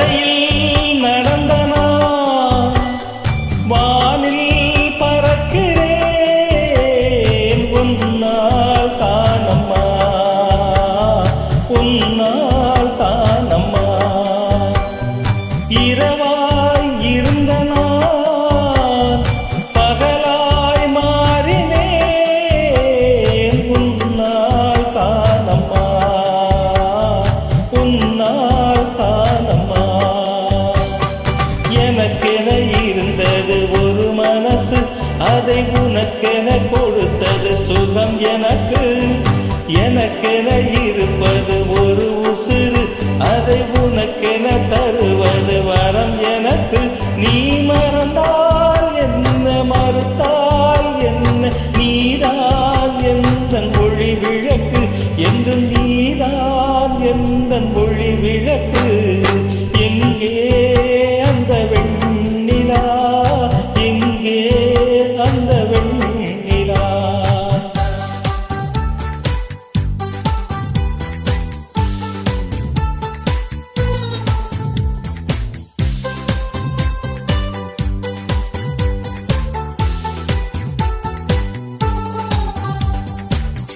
மலையில் சொந்தம் எனக்கு எனக்கென இருப்பது ஒரு உசுறு. அதை உனக்கென தருவது வரம் எனக்கு. நீ மறந்தால்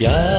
Yeah.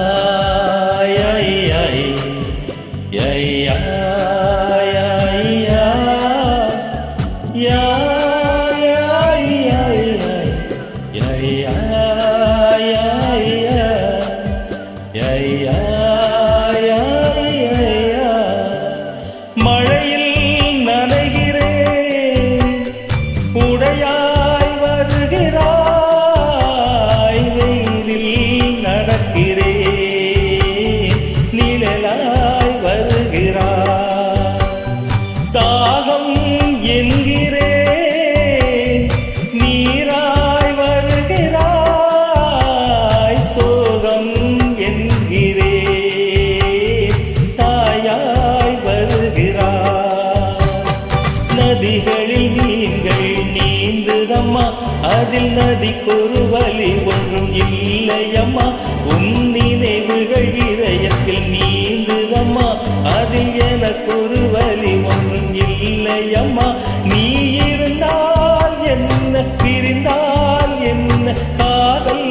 நீளம்மா அதில் நதிக்கொரு வழி ஒன்றும் இல்லையம்மா. உன் நினைவுகள் இதயத்தில் நீந்துதம்மா. அதில் எனக்கொரு வழி ஒன்றும் இல்லையம்மா. நீ இருந்தால் என்ன பிரிந்தால் என்ன? காதல்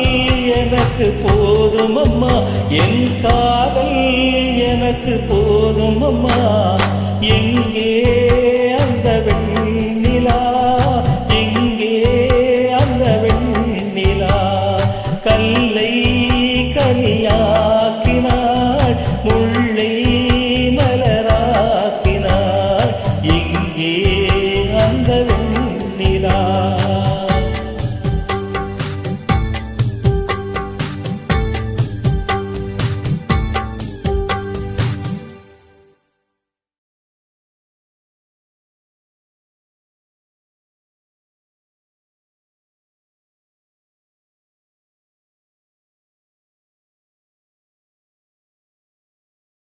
எனக்கு போதும் அம்மா என் காதல் எனக்கு போதும் அம்மா எங்கே